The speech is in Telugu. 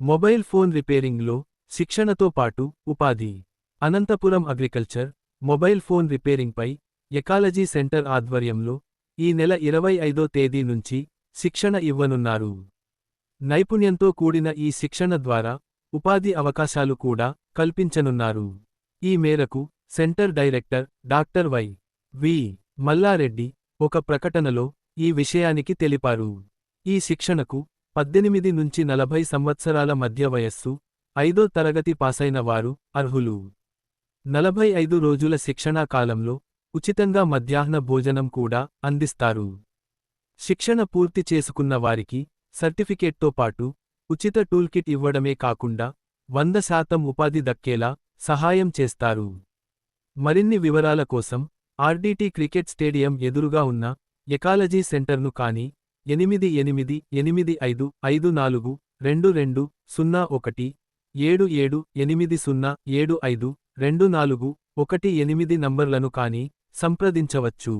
మొబైల్ ఫోన్ రిపేరింగ్లో శిక్షణతో పాటు ఉపాధి. అనంతపురం అగ్రికల్చర్ మొబైల్ ఫోన్ రిపేరింగ్పై ఎకాలజీ సెంటర్ ఆధ్వర్యంలో ఈ నెల ఇరవై ఐదో తేదీ నుంచి శిక్షణ ఇవ్వనున్నారు. నైపుణ్యంతో కూడిన ఈ శిక్షణ ద్వారా ఉపాధి అవకాశాలు కూడా కల్పించనున్నారు. ఈ మేరకు centre director doctor Y. V. Mallareddy ఒక ప్రకటనలో ఈ విషయానికి తెలిపారు. ఈ శిక్షణకు పద్దెనిమిది నుంచి నలభై సంవత్సరాల మధ్య వయస్సు ఐదో తరగతి పాసైన వారు అర్హులు. నలభై ఐదు రోజుల శిక్షణా కాలంలో ఉచితంగా మధ్యాహ్న భోజనం కూడా అందిస్తారు. శిక్షణ పూర్తి చేసుకున్న వారికి సర్టిఫికేట్తో పాటు ఉచిత టూల్కిట్ ఇవ్వడమే కాకుండా వంద శాతం ఉపాధి దక్కేలా సహాయం చేస్తారు. మరిన్ని వివరాల కోసం ఆర్డీటీ క్రికెట్ స్టేడియం ఎదురుగా ఉన్న ఎకాలజీ సెంటర్ను కానీ ఎనిమిది ఎనిమిది ఎనిమిది ఐదు ఐదు నాలుగు రెండు రెండు సున్నా ఒకటి ఏడు ఏడు ఎనిమిది సున్నా ఏడు ఐదు రెండు నాలుగు ఒకటి ఎనిమిది నంబర్లను కానీ సంప్రదించవచ్చు.